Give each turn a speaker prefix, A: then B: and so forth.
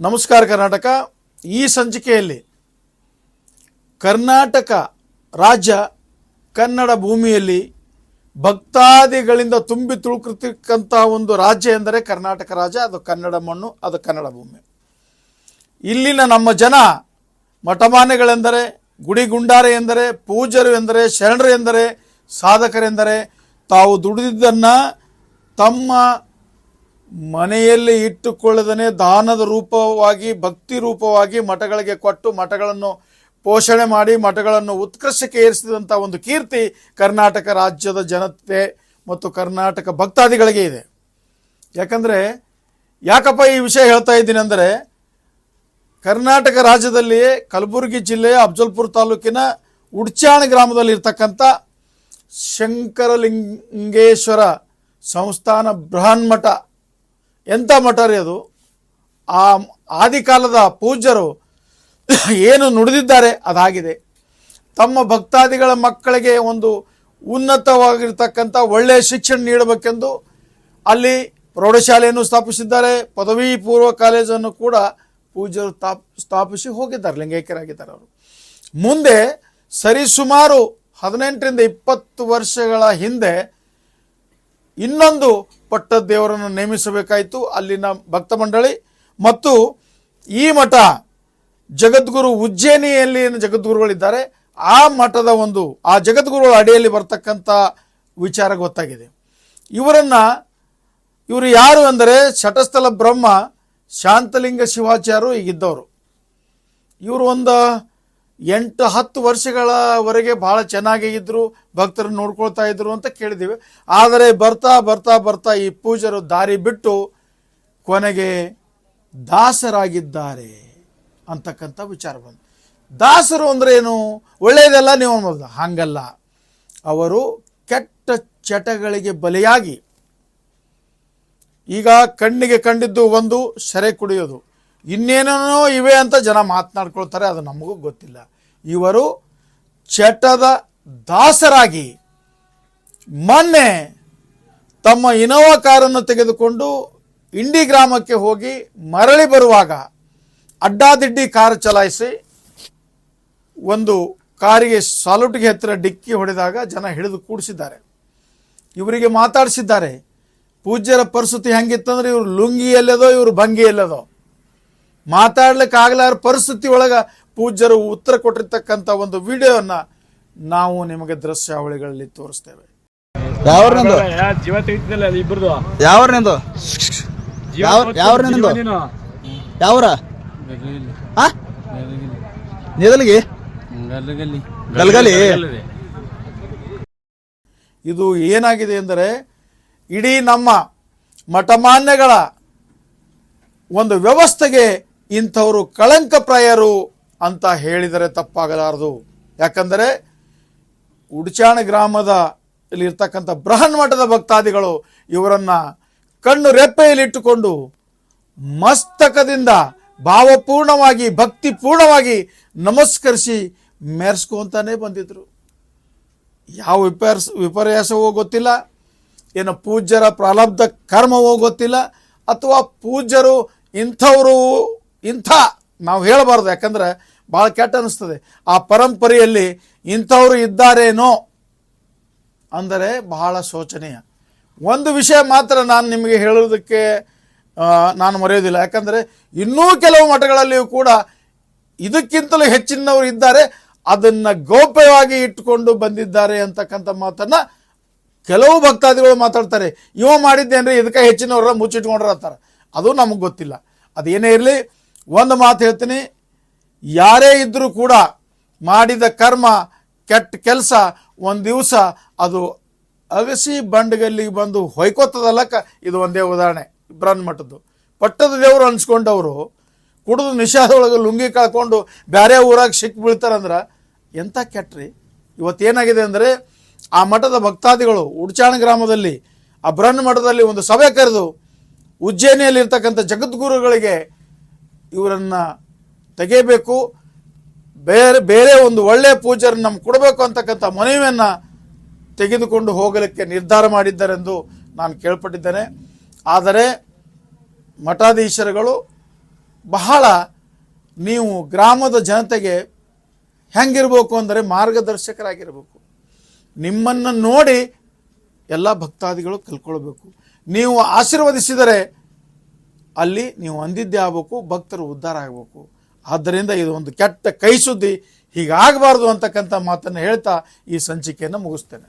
A: ನಮಸ್ಕಾರ ಕರ್ನಾಟಕ. ಈ ಸಂಚಿಕೆಯಲ್ಲಿ ಕರ್ನಾಟಕ ರಾಜ್ಯ ಕನ್ನಡ ಭೂಮಿಯಲ್ಲಿ ಭಕ್ತಾದಿಗಳಿಂದ ತುಂಬಿ ತುಳುಕುತ್ತಿಕ್ಕಂಥ ಒಂದು ರಾಜ್ಯ ಎಂದರೆ ಕರ್ನಾಟಕ ರಾಜ್ಯ, ಅದು ಕನ್ನಡ ಮಣ್ಣು, ಅದು ಕನ್ನಡ ಭೂಮಿ. ಇಲ್ಲಿನ ನಮ್ಮ ಜನ ಮಠಮಾನ್ಯಗಳೆಂದರೆ ಗುಡಿಗುಂಡಾರೆ ಎಂದರೆ ಪೂಜರು ಎಂದರೆ, ಶರಣರು ಎಂದರೆ, ಸಾಧಕರೆಂದರೆ ತಾವು ದುಡಿದಿದ್ದನ್ನು ತಮ್ಮ ಮನೆಯಲ್ಲಿ ಇಟ್ಟುಕೊಳ್ಳದನೆ ದಾನದ ರೂಪವಾಗಿ, ಭಕ್ತಿ ರೂಪವಾಗಿ ಮಠಗಳಿಗೆ ಕೊಟ್ಟು ಮಠಗಳನ್ನು ಪೋಷಣೆ ಮಾಡಿ, ಮಠಗಳನ್ನು ಉತ್ಕರ್ಷಕ್ಕೆ ಏರಿಸಿದಂಥ ಒಂದು ಕೀರ್ತಿ ಕರ್ನಾಟಕ ರಾಜ್ಯದ ಜನತೆ ಮತ್ತು ಕರ್ನಾಟಕ ಭಕ್ತಾದಿಗಳಿಗೆ ಇದೆ. ಯಾಕಂದರೆ, ಯಾಕಪ್ಪ ಈ ವಿಷಯ ಹೇಳ್ತಾ ಇದ್ದೀನಿ ಅಂದರೆ, ಕರ್ನಾಟಕ ರಾಜ್ಯದಲ್ಲಿ ಕಲಬುರಗಿ ಜಿಲ್ಲೆಯ ಅಫ್ಜಲ್ಪುರ ತಾಲೂಕಿನ ಉಡ್ಚಾಣ ಗ್ರಾಮದಲ್ಲಿ ಇರ್ತಕ್ಕಂಥ ಶಂಕರಲಿಂಗೇಶ್ವರ ಸಂಸ್ಥಾನ ಬೃಹನ್ಮಠ ಎಂಥ ಮಠ ರೀ ಅದು? ಆ ಆದಿಕಾಲದ ಪೂಜ್ಯರು ಏನು ನುಡಿದಿದ್ದಾರೆ? ಅದಾಗಿದೆ. ತಮ್ಮ ಭಕ್ತಾದಿಗಳ ಮಕ್ಕಳಿಗೆ ಒಂದು ಉನ್ನತವಾಗಿರ್ತಕ್ಕಂಥ ಒಳ್ಳೆಯ ಶಿಕ್ಷಣ ನೀಡಬೇಕೆಂದು ಅಲ್ಲಿ ಪ್ರೌಢಶಾಲೆಯನ್ನು ಸ್ಥಾಪಿಸಿದ್ದಾರೆ. ಪದವಿ ಪೂರ್ವ ಕಾಲೇಜನ್ನು ಕೂಡ ಪೂಜ್ಯರು ಸ್ಥಾಪ್, ಸ್ಥಾಪಿಸಿ ಹೋಗಿದ್ದಾರೆ, ಲಿಂಗೈಕ್ಯರಾಗಿದ್ದಾರೆ ಅವರು. ಮುಂದೆ ಸರಿಸುಮಾರು ಹದಿನೆಂಟರಿಂದ ಇಪ್ಪತ್ತು ವರ್ಷಗಳ ಹಿಂದೆ ಇನ್ನೊಂದು ಪಟ್ಟದೇವರನ್ನು ನೇಮಿಸಬೇಕಾಯಿತು, ಅಲ್ಲಿನ ಭಕ್ತ ಮಂಡಳಿ. ಮತ್ತು ಈ ಮಠ ಜಗದ್ಗುರು ಉಜ್ಜಯಿನಿಯಲ್ಲಿ ಜಗದ್ಗುರುಗಳಿದ್ದಾರೆ. ಆ ಮಠದ ಒಂದು, ಆ ಜಗದ್ಗುರುಗಳ ಅಡಿಯಲ್ಲಿ ಬರ್ತಕ್ಕಂಥ ವಿಚಾರ ಗೊತ್ತಾಗಿದೆ. ಇವರನ್ನು, ಇವರು ಯಾರು ಅಂದರೆ ಶಟಸ್ಥಲ ಬ್ರಹ್ಮ, ಶಾಂತಲಿಂಗ ಶಿವಾಚಾರ್ಯರು ಈಗಿದ್ದವರು ಇವರು ಒಂದು ಎಂಟು ಹತ್ತು ವರ್ಷಗಳವರೆಗೆ ಭಾಳ ಚೆನ್ನಾಗಿ ಇದ್ದರು ಭಕ್ತರನ್ನು ನೋಡ್ಕೊಳ್ತಾ ಇದ್ರು ಅಂತ ಕೇಳಿದ್ದೀವಿ ಆದರೆ ಬರ್ತಾ ಬರ್ತಾ ಬರ್ತಾ ಈ ಪೂಜರು ದಾರಿ ಬಿಟ್ಟು ಕೊನೆಗೆ ದಾಸರಾಗಿದ್ದಾರೆ ಅಂತಕ್ಕಂಥ ವಿಚಾರ ಬಂತು. ದಾಸರು ಅಂದ್ರೆ ಏನು? ಒಳ್ಳೆಯದೆಲ್ಲ, ನೀವು ಅನ್ಬೋದು ಹಾಗಲ್ಲ. ಅವರು ಕೆಟ್ಟ ಚಟಗಳಿಗೆ ಬಲಿಯಾಗಿ ಈಗ ಕಣ್ಣಿಗೆ ಕಂಡಿದ್ದು ಒಂದು, ಸೆರೆ ಕುಡಿಯೋದು. ಇನ್ನೇನೇನೋ ಇವೆ ಅಂತ ಜನ ಮಾತನಾಡ್ಕೊಳ್ತಾರೆ, ಅದು ನಮಗೂ ಗೊತ್ತಿಲ್ಲ. ಇವರು ಚಟದ ದಾಸರಾಗಿ ಮೊನ್ನೆ ತಮ್ಮ ಇನೋವಾ ಕಾರನ್ನು ತೆಗೆದುಕೊಂಡು ಇಂಡಿ ಗ್ರಾಮಕ್ಕೆ ಹೋಗಿ ಮರಳಿ ಬರುವಾಗ ಅಡ್ಡಾದಿಡ್ಡಿ ಕಾರು ಚಲಾಯಿಸಿ ಒಂದು ಕಾರಿಗೆ ಸಾಲುಟಿಗೆ ಹತ್ತಿರ ಡಿಕ್ಕಿ ಹೊಡೆದಾಗ ಜನ ಹಿಡಿದು ಕೂಡಿಸಿದ್ದಾರೆ. ಇವರಿಗೆ ಮಾತಾಡಿಸಿದ್ದಾರೆ, ಪೂಜ್ಯರ ಪರಿಸ್ಥಿತಿ ಹೆಂಗಿತ್ತಂದ್ರೆ ಇವರು ಲುಂಗಿ ಎಲ್ಲದೋ ಇವರು ಭಂಗಿ ಎಲ್ಲದೋ ಮಾತಾಡ್ಲಿಕ್ಕೆ ಆಗಲಾರ ಪರಿಸ್ಥಿತಿ ಒಳಗೆ ಪೂಜ್ಯರು ಉತ್ತರ ಕೊಟ್ಟಿರ್ತಕ್ಕಂಥ ಒಂದು ವಿಡಿಯೋನ ನಾವು ನಿಮಗೆ ದೃಶ್ಯಾವಳಿಗಳಲ್ಲಿ ತೋರಿಸ್ತೇವೆ.
B: ಜೀವ ತೆಗಿತಿದ್ದಲ್ಲ
C: ನಿಂದು ಯಾವ-
B: ಜೀವ
C: ನಿಂದು?
B: ನೀನು.
C: ಯಾವ್ರ? ಆ? ನಿದಲ್ಗಿ? ಗಲ್ಗಲಿ
A: ಇದು ಏನಾಗಿದೆ ಎಂದರೆ ಇಡೀ ನಮ್ಮ ಮಠಮಾನ್ಯಗಳ ಒಂದು ವ್ಯವಸ್ಥೆಗೆ ಇಂಥವರು ಕಳಂಕಪ್ರಾಯರು ಅಂತ ಹೇಳಿದರೆ ತಪ್ಪಾಗಲಾರದು. ಯಾಕಂದರೆ ಉಡ್ಚಾಣ ಗ್ರಾಮದ ಇರ್ತಕ್ಕಂಥ ಬೃಹನ್ ಮಠದ ಭಕ್ತಾದಿಗಳು ಇವರನ್ನ ಕಣ್ಣು ರೆಪ್ಪೆಯಲ್ಲಿಟ್ಟುಕೊಂಡು ಮಸ್ತಕದಿಂದ ಭಾವಪೂರ್ಣವಾಗಿ, ಭಕ್ತಿಪೂರ್ಣವಾಗಿ ನಮಸ್ಕರಿಸಿ ಮೆರೆಸ್ಕೊಂತಾನೆ ಬಂದಿದ್ರು. ಯಾವ ವಿಪರ್ಸ್, ವಿಪರ್ಯಾಸವೋ ಗೊತ್ತಿಲ್ಲ. ಏನು ಪೂಜ್ಯರ ಪ್ರಾರಬ್ಧ ಕರ್ಮವೋ ಗೊತ್ತಿಲ್ಲ. ಅಥವಾ ಪೂಜ್ಯರು ಇಂಥವರು ಇಂಥ ನಾವು ಹೇಳಬಾರ್ದು, ಯಾಕಂದ್ರೆ ಭಾಳ ಕೆಟ್ಟ ಅನಿಸ್ತದೆ. ಆ ಪರಂಪರೆಯಲ್ಲಿ ಇಂಥವರು ಇದ್ದಾರೇನೋ ಅಂದರೆ ಬಹಳ ಶೋಚನೀಯ. ಒಂದು ವಿಷಯ ಮಾತ್ರ ನಾನು ನಿಮಗೆ ಹೇಳೋದಕ್ಕೆ ನಾನು ಮರೆಯೋದಿಲ್ಲ ಯಾಕಂದರೆ ಇನ್ನೂ ಕೆಲವು ಮಠಗಳಲ್ಲಿಯೂ ಕೂಡ ಇದಕ್ಕಿಂತಲೂ ಹೆಚ್ಚಿನವರು ಇದ್ದಾರೆ. ಅದನ್ನು ಗೌಪ್ಯವಾಗಿ ಇಟ್ಟುಕೊಂಡು ಬಂದಿದ್ದಾರೆ ಅಂತಕ್ಕಂಥ ಮಾತನ್ನು ಕೆಲವು ಭಕ್ತಾದಿಗಳು ಮಾತಾಡ್ತಾರೆ. ಇವ ಮಾಡಿದ್ದೇನ್ರಿ, ಇದಕ್ಕೆ ಹೆಚ್ಚಿನವರ ಮುಚ್ಚಿಟ್ಕೊಂಡ್ರ ಅಂತಾರೆ. ಅದು ನಮಗೆ ಗೊತ್ತಿಲ್ಲ. ಅದೇನೇ ಇರಲಿ ಒಂದು ಮಾತು ಹೇಳ್ತೀನಿ. ಯಾರೇ ಇದ್ದರೂ ಕೂಡ ಮಾಡಿದ ಕರ್ಮ, ಕೆಟ್ಟ ಕೆಲಸ, ಒಂದು ದಿವಸ ಅದು ಅಗಸಿ ಬಂಡಗಲ್ಲಿಗೆ ಬಂದು ಹೊಯ್ಕೋತದಲ್ಲಕ್ಕ ಇದು ಒಂದೇ ಉದಾಹರಣೆ. ಇಬ್ರಾನ್ ಮಠದ್ದು. ಪಟ್ಟದ ದೇವರು ಅನ್ಸ್ಕೊಂಡವರು, ಕುಡಿದು ನಿಷಾದೊಳಗೆ ಲುಂಗಿ ಕಳ್ಕೊಂಡು ಬೇರೆ ಊರಾಗ ಸಿಕ್ಕಿ ಬೀಳ್ತಾರಂದ್ರೆ ಎಂಥ ಕೆಟ್ಟ್ರಿ? ಇವತ್ತೇನಾಗಿದೆ ಅಂದರೆ ಆ ಮಠದ ಭಕ್ತಾದಿಗಳು ಉಡ್ಚಾಣ ಗ್ರಾಮದಲ್ಲಿ, ಆ ಬ್ರಹ್ಮ ಮಠದಲ್ಲಿ ಒಂದು ಸಭೆ ಕರೆದು ಉಜ್ಜಯಿನಿಯಲ್ಲಿರ್ತಕ್ಕಂಥ ಜಗದ್ಗುರುಗಳಿಗೆ ಇವರನ್ನು ತೆಗೆಯಬೇಕು. ಬೇರೆ ಬೇರೆ ಒಂದು ಒಳ್ಳೆಯ ಪೂಜರನ್ನು ನಮ್ಗೆ ಕೊಡಬೇಕು ಅಂತಕ್ಕಂಥ ಮನವಿಯನ್ನು ತೆಗೆದುಕೊಂಡು ಹೋಗಲಿಕ್ಕೆ ನಿರ್ಧಾರ ಮಾಡಿದ್ದಾರೆಂದು ನಾನು ಕೇಳ್ಪಟ್ಟಿದ್ದೇನೆ. ಆದರೆ ಮಠಾಧೀಶರುಗಳು ಬಹಳ ನೀವು ಗ್ರಾಮದ ಜನತೆಗೆ ಹೆಂಗಿರಬೇಕು ಅಂದರೆ ಮಾರ್ಗದರ್ಶಕರಾಗಿರಬೇಕು. ನಿಮ್ಮನ್ನು ನೋಡಿ ಎಲ್ಲ ಭಕ್ತಾದಿಗಳು ಕಲ್ಕೊಳ್ಬೇಕು ನೀವು ಆಶೀರ್ವದಿಸಿದರೆ ಅಲ್ಲಿ ನೀವು ಅಂದಿದ್ದೇ ಆಗಬೇಕು, ಭಕ್ತರು ಉದ್ಧಾರ ಆಗಬೇಕು. ಆದ್ದರಿಂದ ಇದು ಒಂದು ಕೆಟ್ಟ ಕೈ ಸುದ್ದಿ. ಹೀಗಾಗಬಾರ್ದು ಅಂತಕ್ಕಂಥ ಮಾತನ್ನು ಹೇಳ್ತಾ ಈ ಸಂಚಿಕೆಯನ್ನು ಮುಗಿಸ್ತೇನೆ.